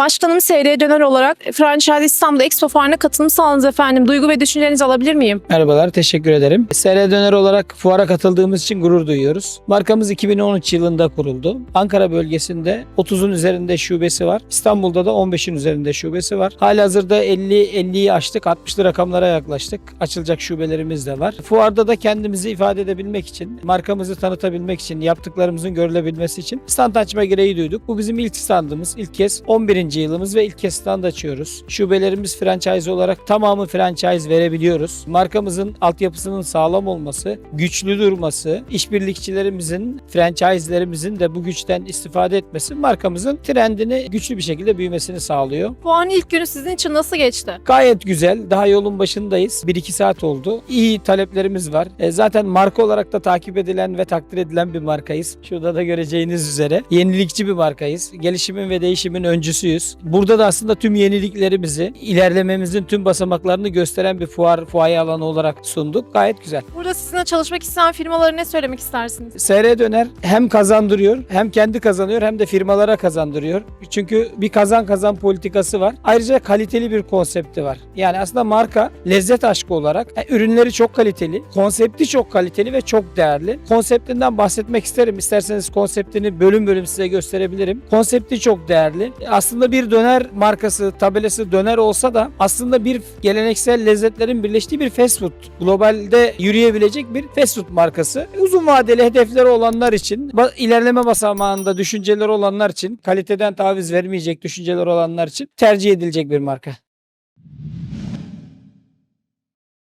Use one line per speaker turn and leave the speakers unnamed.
Başkanım SR Döner olarak Franchise İstanbul Expo Fuarı'na katılım sağladınız efendim. Duygu ve düşüncelerinizi alabilir miyim?
Merhabalar, teşekkür ederim. SR Döner olarak fuara katıldığımız için gurur duyuyoruz. Markamız 2013 yılında kuruldu. Ankara bölgesinde 30'un üzerinde şubesi var. İstanbul'da da 15'in üzerinde şubesi var. Halihazırda 50-50'yi aştık, 60'lı rakamlara yaklaştık. Açılacak şubelerimiz de var. Fuarda da kendimizi ifade edebilmek için, markamızı tanıtabilmek için, yaptıklarımızın görülebilmesi için stand açma gereği duyduk. Bu bizim ilk standımız. İlk kez 11. yılımız ve ilk kez stand açıyoruz. Şubelerimiz franchise olarak tamamı franchise verebiliyoruz. Markamızın altyapısının sağlam olması, güçlü durması, işbirlikçilerimizin, franchise'lerimizin de bu güçten istifade etmesi markamızın trendini güçlü bir şekilde büyümesini sağlıyor.
Fuarın ilk günü sizin için nasıl geçti?
Gayet güzel. Daha yolun başındayız. 1-2 saat oldu. İyi taleplerimiz var. E, zaten marka olarak da takip edilen ve takdir edilen bir markayız. Şurada da göreceğiniz üzere. Yenilikçi bir markayız. Gelişimin ve değişimin öncüsüyüz. Burada da aslında tüm yeniliklerimizi, ilerlememizin tüm basamaklarını gösteren bir fuar, fuaye alanı olarak sunduk. Gayet güzel.
Burada sizinle çalışmak isteyen firmalara ne söylemek istersiniz?
SR Döner hem kazandırıyor hem kendi kazanıyor hem de firmalara kazandırıyor. Çünkü bir kazan kazan politikası var. Ayrıca kaliteli bir konsepti var. Yani aslında marka lezzet aşkı olarak e, ürünleri çok kaliteli, konsepti çok kaliteli ve çok değerli. Konseptinden bahsetmek isterim. İsterseniz konseptini bölüm bölüm size gösterebilirim. Konsepti çok değerli. E, Bir döner markası, tabelası döner olsa da aslında bir geleneksel lezzetlerin birleştiği bir fast food. Globalde yürüyebilecek bir fast food markası. Uzun vadeli hedefleri olanlar için, ilerleme basamağında düşünceleri olanlar için, kaliteden taviz vermeyecek düşünceler olanlar için tercih edilecek bir marka.